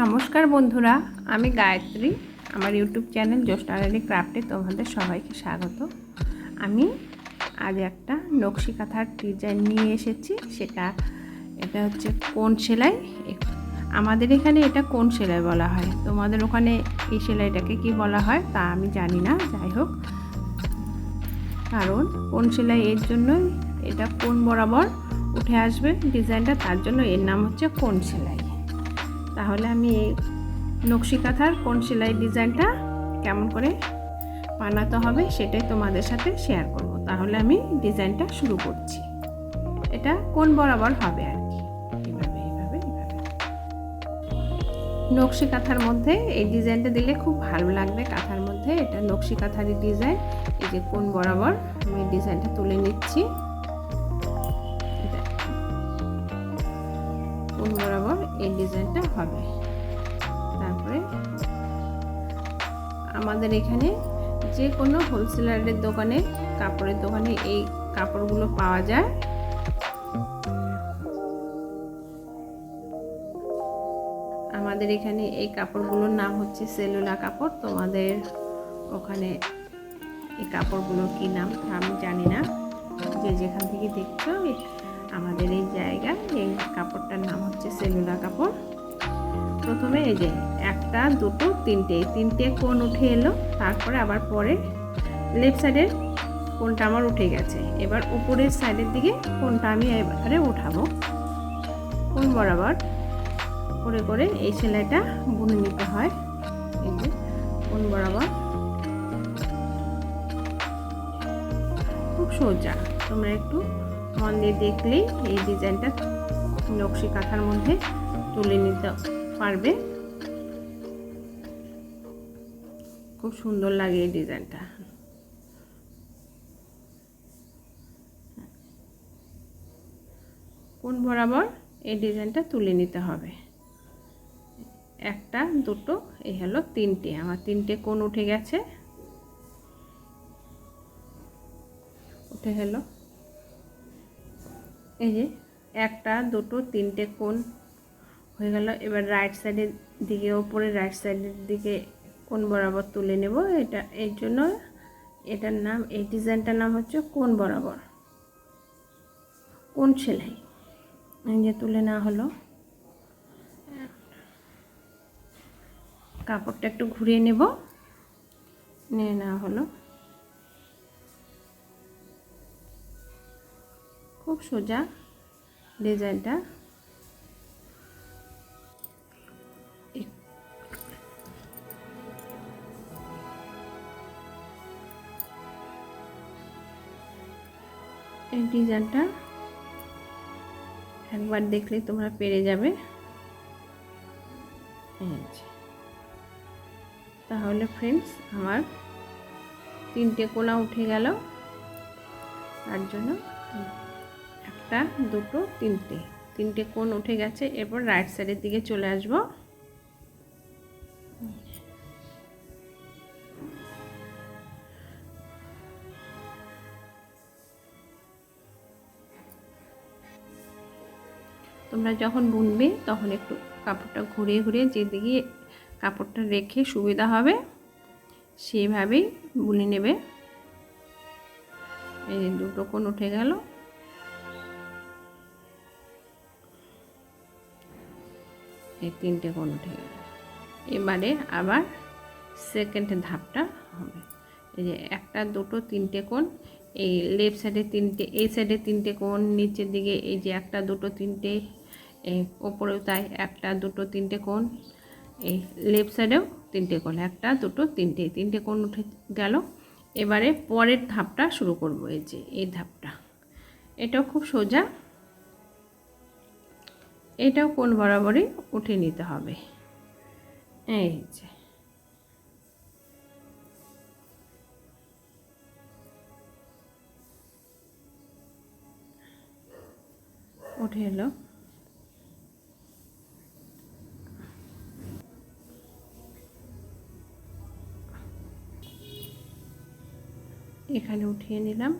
নমস্কার বন্ধুরা, আমি গায়ত্রী। আমার ইউটিউব চ্যানেল জ্যোৎস্নারানী ক্রাফটে তোমাদের সবাইকে স্বাগত। আমি আজ একটা নকশি কাঁথার ডিজাইন নিয়ে এসেছি। সেটা, এটা হচ্ছে কোন সেলাই? আমাদের এখানে এটা কোন সেলাই বলা হয়? তোমাদের ওখানে এই সেলাইটাকে কি বলা হয় তা আমি জানি না, যাই হোক। কারণ কোন সেলাই এর জন্যই এটা কোন বরাবর উঠে আসবে ডিজাইনটা তার জন্য এর নাম হচ্ছে কোন সেলাই। তাহলে আমি এই নকশি কাঁথার কোন সেলাই ডিজাইনটা কেমন করে বানাতে হবে সেটাই তোমাদের সাথে শেয়ার করব। তাহলে আমি ডিজাইনটা শুরু করছি। এটা কোন বরাবর হবে আর কি? এইভাবে এইভাবে এইভাবে। নকশি কাঁথার মধ্যে এই ডিজাইনটা দিলে খুব ভালো লাগবে। কাঁথার মধ্যে এটা নকশি কাঁথারই ডিজাইন। এই যে কোন বরাবর আমি ডিজাইনটা তুলে নিচ্ছি। এই ডিজাইনটা হবে। তারপরে আমাদের এখানে যে কোনো হোলসেলারের দোকানে, কাপড়ের দোকানে এই কাপড়গুলো পাওয়া যায়। আমাদের এখানে এই কাপড়গুলোর নাম হচ্ছে সেলুলা কাপড়। তোমাদের ওখানে এই কাপড়গুলোর কী নাম আমি জানি না। যে যেখান থেকে দেখছ আমাদের এই জায়গা, এই কাপড়টার নাম হচ্ছে সেলুলা কাপড়। প্রথমে এই যে একটা, দুটো, তিনটে তিনটে কোণ উঠে এলো, তারপরে আবার পরে লেফট সাইডের কোনটা আমার উঠে গেছে। এবার উপরের সাইডের দিকে কোনটা আমি এবারে উঠাবো। কোন বরাবর করে করে এই সেলাইটা বুনে নিতে হয়। এই যে কোন বরাবর। খুব সোজা, তোমরা একটু মন দিয়ে দেখলেই এই ডিজাইনটা নকশি কাঁথার মধ্যে তুলে নিতে পারবে। খুব সুন্দর লাগে এই ডিজাইনটা। কোন বরাবর এই ডিজাইনটা তুলে নিতে হবে? একটা, দুটো, এই হলো তিনটে। আমার তিনটে কোন উঠে গেছে। উঠে গেল। এই যে একটা, দুটো, তিনটে কোণ হয়ে গেল। এবার রাইট সাইডের দিকে, ওপরে রাইট সাইডের দিকে কোন বরাবর তুলে নেব। এটা, এর জন্য এটার নাম, এই ডিজাইনটার নাম হচ্ছে কোন বরাবর। কোন সেলাই। যে তুলে নেওয়া হলো। কাপড়টা একটু ঘুরিয়ে নেব। নিয়ে নেওয়া হলো। সোজা ডিজাইনটা। এই ডিজাইনটা একবার দেখলে তোমরা পেরে যাবে। তাহলে ফ্রেন্ডস আমার তিনটে কোনা উঠে গেল। তার জন্য একটা, দুটো, তিনটে। তিনটে কোণ উঠে গেছে, এরপর রাইট সাইডের দিকে চলে আসব। তোমরা যখন বুনবে, তখন একটু কাপড়টা ঘুরিয়ে ঘুরিয়ে যেদিকে কাপড়টা রেখে সুবিধা হবে সেইভাবেই বুনে নেবে। এই দুটো কোণ উঠে গেল। এই তিনটে কোণ উঠে গেল। এবারে আবার সেকেন্ড ধাপটা হবে। এই যে একটা, দুটো, তিনটে কোণ, এই লেফট সাইডে তিনটে, এই সাইডে তিনটে কোণ, নিচের দিকে এই যে একটা, দুটো, তিনটে, এই ওপরেও তাই, একটা, দুটো, তিনটে কোণ, এই লেফট সাইডেও তিনটে কোণ, একটা, দুটো, তিনটে তিনটে কোণ উঠে গেল। এবারে পরের ধাপটা শুরু করব, এই যে, এই ধাপটা। এটাও খুব সোজা এটাও কোন বরাবরই উঠে নিতে হবে। এই যে। উঠে এলো। এখানে উঠিয়ে নিলাম।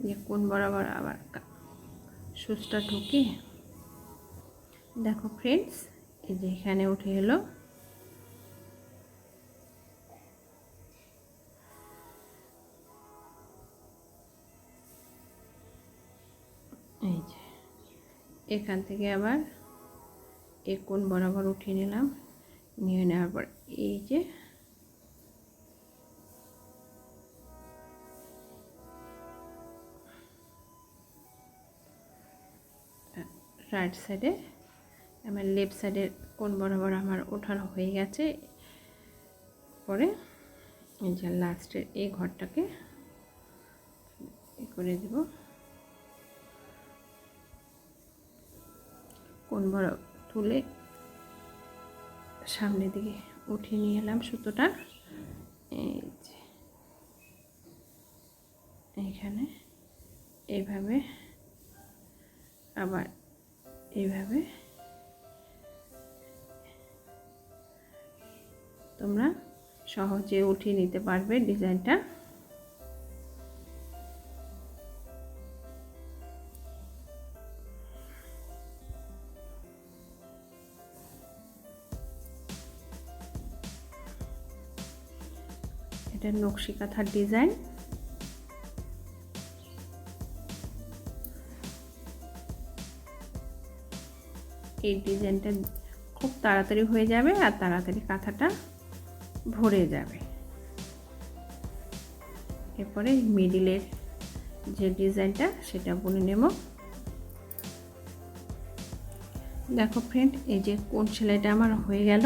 যে কোন বরাবর আবার সুচটা ঢুকিয়ে দেখো ফ্রেন্ডস এই যে এখানে উঠে এলো। এই যে, এখান থেকে আবার এই কোণ বরাবর উঠিয়ে নিলাম। নিয়ে নেওয়ার পর এই যে রাইট সাইডে আমার লেফট সাইডের কোন বরাবর আমার ওঠানো হয়ে গেছে। পরে এই যে লাস্টের এই ঘরটাকে করে দেব। কোন বড় তুলে সামনের দিকে উঠিয়ে নিয়ে এলাম সুতোটা। এই যে এইখানে এইভাবে আবার এইভাবে তোমরা সহজে উঠিয়ে নিতে পারবে ডিজাইনটা। এটা নকশি কাঁথার ডিজাইন। এই ডিজাইনটা খুব তাড়াতাড়ি হয়ে যাবে আর তাড়াতাড়ি কাঁথাটা ভরে যাবে। এরপরে মিডিলের যে ডিজাইনটা সেটা বুনে নেব। দেখো ফ্রেন্ড এই যে কোন সেলাইটা আমার হয়ে গেল,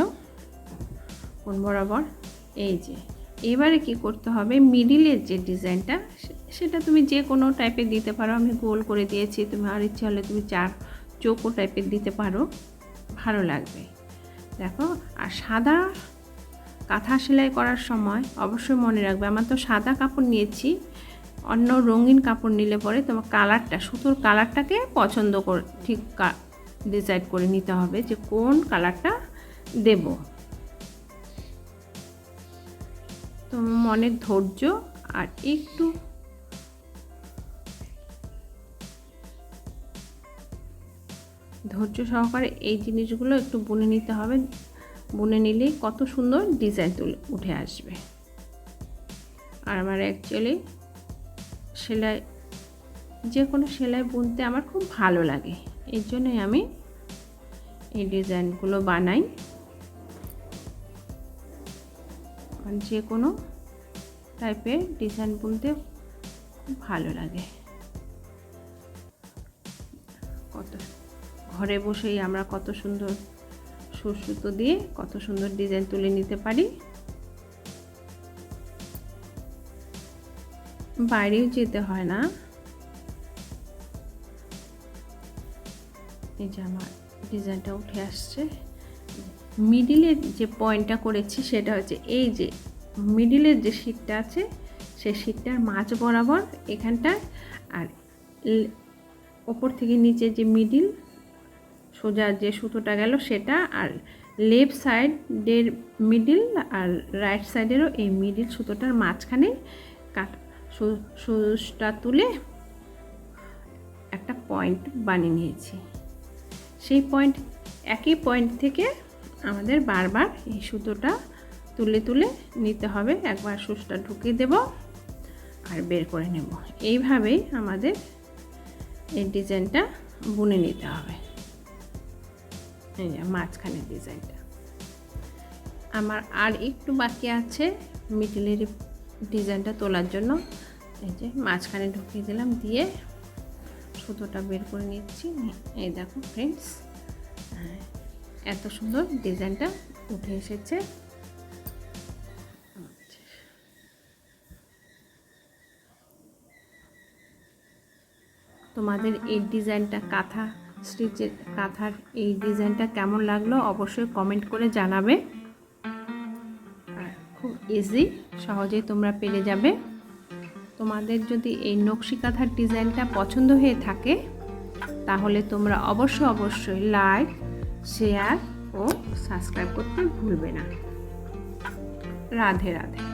কোন বরাবর? এই যে। এবারে কি করতে হবে? মিডিলের যে ডিজাইনটা সেটা তুমি যে কোনো টাইপের দিতে পারো। আমি গোল করে দিয়েছি, তুমি আর ইচ্ছে হলে তুমি চার চৌকো টাইপের দিতে পারো। ভালো লাগবে। দেখো, আর সাদা কাঁথা সেলাই করার সময় অবশ্যই মনে রাখবে, আমার তো সাদা কাপড় নিয়েছি, অন্য রঙিন কাপড় নিলে পরে তোমার কালারটা, সুতোর কালারটাকে পছন্দ করে, ঠিক ডিসাইড করে নিতে হবে যে কোন কালারটা দেব। তো অনেক ধৈর্য আর একটু ধৈর্য সহকারে এই জিনিসগুলো একটু বুনে নিতে হবে। বুনে নিলেই কত সুন্দর ডিজাইন তুলে উঠে আসবে। আর আমার অ্যাকচুয়ালি সেলাই যে কোনো সেলাই বুনতে আমার খুব ভালো লাগে। এর জন্যই আমি এই ডিজাইনগুলো বানাই। যে কোনো টাইপের ডিজাইন বুনতে খুব ভালো লাগে। কত ঘরে বসেই আমরা কত সুন্দর সুতো দিয়ে কত সুন্দর ডিজাইন তুলে নিতে পারি। বাইরেও যেতে হয় না। এই যে আমার ডিজাইনটা উঠে আসছে। মিডিলের যে পয়েন্টটা করেছি সেটা হচ্ছে এই যে মিডিলের যে শীটটা আছে, সেই শীটটার মাঝ বরাবর এখানটায় আর ওপর থেকে নিচে যে মিডিল সোজা যে সুতোটা গেল সেটা, আর লেফট সাইডের মিডিল আর রাইট সাইডেরও এই মিডিল সুতোটার মাঝখানে কাট সুচটা তুলে একটা পয়েন্ট বানিয়ে নিয়েছি। সেই পয়েন্ট, একই পয়েন্ট থেকে আমাদের বারবার এই সুতোটা তুলে তুলে নিতে হবে। একবার সুচটা ঢুকিয়ে দেব আর বের করে নেব। এইভাবেই আমাদের এই ডিজাইনটা বুনে নিতে হবে। এই যে, মাঝখানের ডিজাইনটা। আমার আর একটু বাকি আছে মিডিলের ডিজাইনটা তোলার জন্য। এই যে, মাঝখানে ঢুকিয়ে দিলাম, দিয়ে সুতোটা বের করে নিচ্ছি। এই দেখো ফ্রেন্ডস এত সুন্দর ডিজাইনটা উঠে এসেছে। তোমাদের এই ডিজাইনটা কাঁথা স্টিচের কাঁথার এই ডিজাইনটা কেমন লাগল অবশ্যই কমেন্ট করে জানাবে। খুব ইজি সহজেই তোমরা পেরে যাবে। তোমাদের যদি এই নকশি কাঁথার ডিজাইনটা পছন্দ হয়ে থাকে, তাহলে তোমরা অবশ্যই অবশ্যই লাইক শেয়ার ও সাবস্ক্রাইব করতে ভুলবে না। রাধে রাধে।